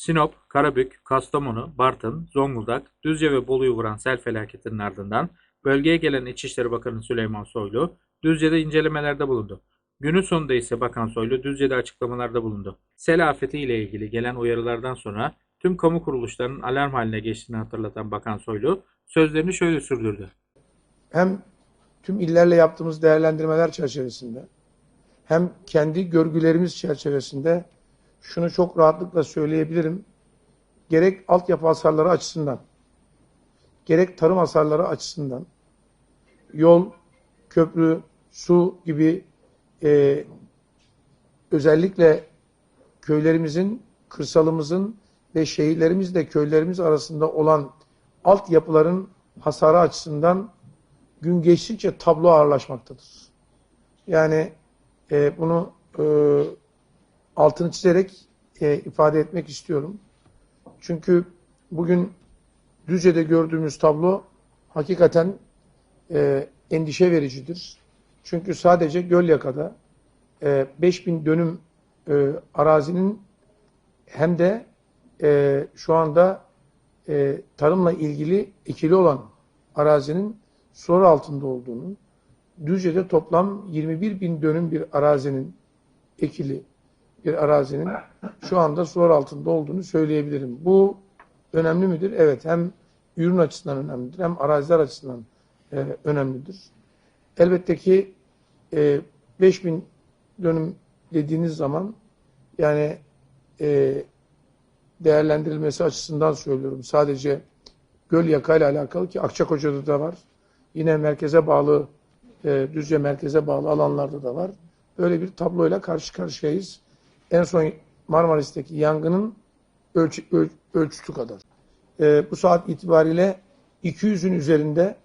Sinop, Karabük, Kastamonu, Bartın, Zonguldak, Düzce ve Bolu'yu vuran sel felaketinin ardından bölgeye gelen İçişleri Bakanı Süleyman Soylu, Düzce'de incelemelerde bulundu. Günün sonunda ise Bakan Soylu Düzce'de açıklamalarda bulundu. Sel afeti ile ilgili gelen uyarılardan sonra tüm kamu kuruluşlarının alarm haline geçtiğini hatırlatan Bakan Soylu sözlerini şöyle sürdürdü. hem tüm illerle yaptığımız değerlendirmeler çerçevesinde hem kendi görgülerimiz çerçevesinde şunu çok rahatlıkla söyleyebilirim. Gerek altyapı hasarları açısından, gerek tarım hasarları açısından, yol, köprü, su gibi e, özellikle köylerimizin, kırsalımızın ve şehirlerimizle köylerimiz arasında olan altyapıların hasarı açısından gün geçtikçe tablo ağırlaşmaktadır. Yani e, bunu e, altını çizerek e, ifade etmek istiyorum. Çünkü bugün Düzce'de gördüğümüz tablo hakikaten e, endişe vericidir. Çünkü sadece Gölyaka'da e, 5000 dönüm e, arazinin hem de e, şu anda e, tarımla ilgili ekili olan arazinin sular altında olduğunu, Düzce'de toplam 21 bin dönüm bir arazinin ekili bir arazinin şu anda sular altında olduğunu söyleyebilirim. Bu önemli midir? Evet. Hem ürün açısından önemlidir hem araziler açısından e, önemlidir. Elbette ki e, 5000 dönüm dediğiniz zaman yani e, değerlendirilmesi açısından söylüyorum. Sadece göl yakayla alakalı ki Akçakoca'da da var. Yine merkeze bağlı, e, Düzce merkeze bağlı alanlarda da var. Böyle bir tabloyla karşı karşıyayız. En son Marmaris'teki yangının ölçü, öl, ölçütü kadar. E, bu saat itibariyle 200'ün üzerinde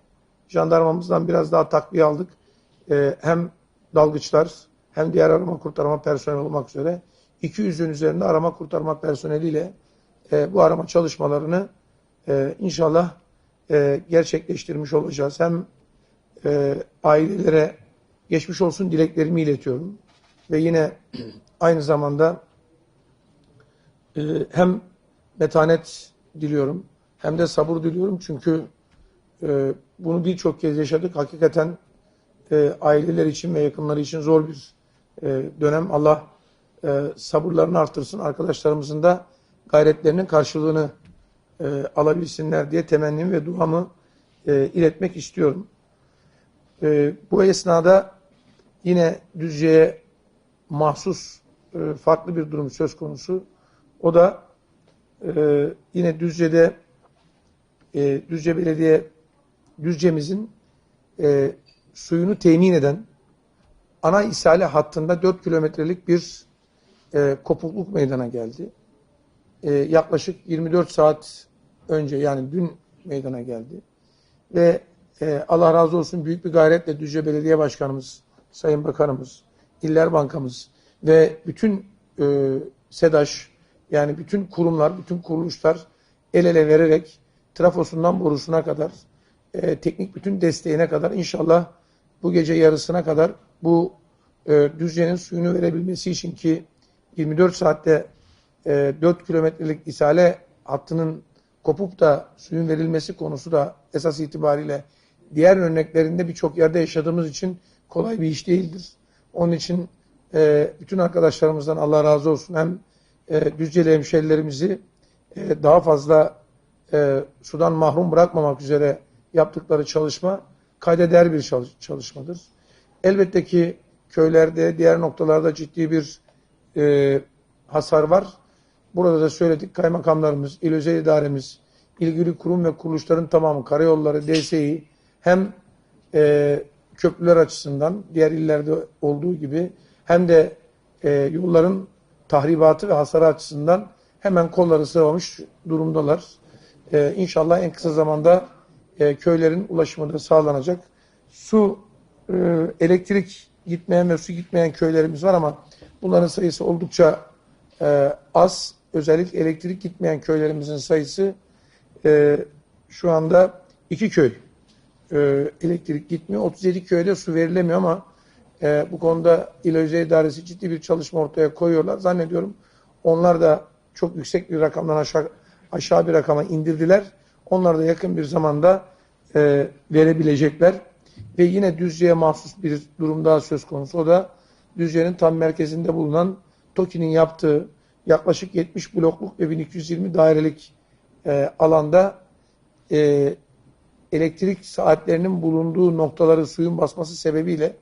jandarmamızdan biraz daha takviye aldık. E, hem dalgıçlar hem diğer arama kurtarma personeli olmak üzere 200'ün üzerinde arama kurtarma personeliyle e, bu arama çalışmalarını e, inşallah e, gerçekleştirmiş olacağız. Hem e, ailelere geçmiş olsun dileklerimi iletiyorum ve yine aynı zamanda e, hem metanet diliyorum hem de sabır diliyorum çünkü e, bunu birçok kez yaşadık. Hakikaten e, aileler için ve yakınları için zor bir e, dönem. Allah e, sabırlarını artırsın. Arkadaşlarımızın da gayretlerinin karşılığını e, alabilsinler diye temennimi ve duamı e, iletmek istiyorum. E, bu esnada yine Düzce'ye mahsus e, farklı bir durum söz konusu. O da e, yine Düzce'de e, Düzce Belediye Düzce'mizin suyunu temin eden ana isale hattında 4 kilometrelik bir e, kopukluk meydana geldi. Yaklaşık 24 saat önce yani dün meydana geldi. Ve Allah razı olsun büyük bir gayretle Düzce Belediye Başkanımız, Sayın Bakanımız, İller Bankamız ve bütün e, SEDAŞ yani bütün kurumlar, bütün kuruluşlar el ele vererek trafosundan borusuna kadar e, teknik bütün desteğine kadar inşallah bu gece yarısına kadar bu e, Düzce'nin suyunu verebilmesi için ki 24 saatte e, 4 kilometrelik isale hattının kopup da suyun verilmesi konusu da esas itibariyle diğer örneklerinde birçok yerde yaşadığımız için kolay bir iş değildir. Onun için e, bütün arkadaşlarımızdan Allah razı olsun hem e, Düzceli hemşerilerimizi e, daha fazla e, sudan mahrum bırakmamak üzere yaptıkları çalışma kayda değer bir çalışmadır. Elbette ki köylerde, diğer noktalarda ciddi bir e, hasar var. Burada da söyledik kaymakamlarımız, il özel idaremiz, ilgili kurum ve kuruluşların tamamı, karayolları, DSİ hem e, köprüler açısından diğer illerde olduğu gibi hem de e, yolların tahribatı ve hasarı açısından hemen kolları sıvamış durumdalar. E, inşallah en kısa zamanda e, köylerin ulaşımı da sağlanacak. Su, e, elektrik gitmeyen ve su gitmeyen köylerimiz var ama bunların sayısı oldukça e, az. Özellikle elektrik gitmeyen köylerimizin sayısı e, şu anda iki köy e, elektrik gitmiyor. 37 köyde su verilemiyor ama e, bu konuda İl Özel İdaresi ciddi bir çalışma ortaya koyuyorlar. Zannediyorum onlar da çok yüksek bir rakamdan aşağı aşağı bir rakama indirdiler. Onlar da yakın bir zamanda e, verebilecekler. Ve yine Düzce'ye mahsus bir durum daha söz konusu. O da Düzce'nin tam merkezinde bulunan TOKİ'nin yaptığı yaklaşık 70 blokluk ve 1220 dairelik e, alanda e, elektrik saatlerinin bulunduğu noktaları suyun basması sebebiyle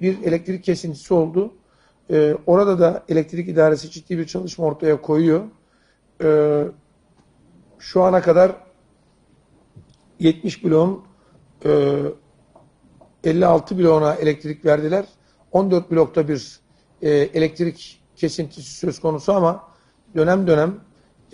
bir elektrik kesintisi oldu. E, orada da elektrik idaresi ciddi bir çalışma ortaya koyuyor. E, şu ana kadar 70 bloğun e, 56 bloğuna elektrik verdiler. 14 blokta bir e, elektrik kesintisi söz konusu ama dönem dönem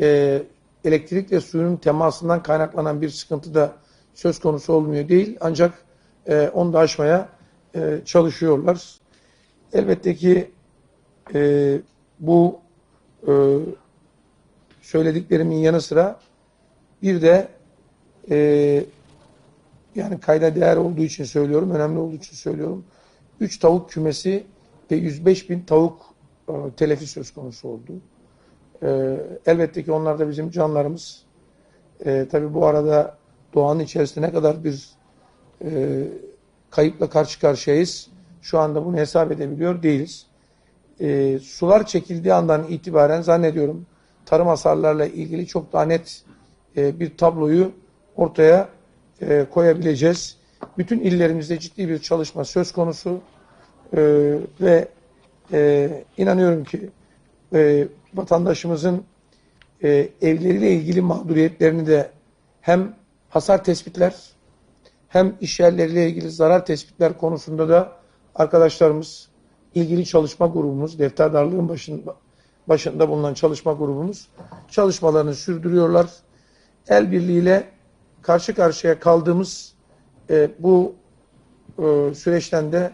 e, elektrik ve suyun temasından kaynaklanan bir sıkıntı da söz konusu olmuyor değil. Ancak e, onu da aşmaya e, çalışıyorlar. Elbette ki e, bu e, söylediklerimin yanı sıra bir de e, yani kayda değer olduğu için söylüyorum, önemli olduğu için söylüyorum. 3 tavuk kümesi ve 105 bin tavuk e, telefi söz konusu oldu. E, elbette ki onlar da bizim canlarımız. E, tabii bu arada doğanın içerisinde ne kadar bir e, kayıpla karşı karşıyayız. Şu anda bunu hesap edebiliyor değiliz. E, sular çekildiği andan itibaren zannediyorum tarım hasarlarla ilgili çok daha net e, bir tabloyu ortaya e, koyabileceğiz. Bütün illerimizde ciddi bir çalışma söz konusu E, ve e, inanıyorum ki e, vatandaşımızın e, evleriyle ilgili mağduriyetlerini de hem hasar tespitler hem iş yerleriyle ilgili zarar tespitler konusunda da arkadaşlarımız, ilgili çalışma grubumuz, defterdarlığın başında, başında bulunan çalışma grubumuz çalışmalarını sürdürüyorlar. El birliğiyle karşı karşıya kaldığımız e, bu e, süreçten de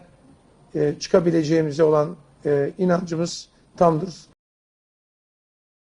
e, çıkabileceğimize olan e, inancımız tamdır.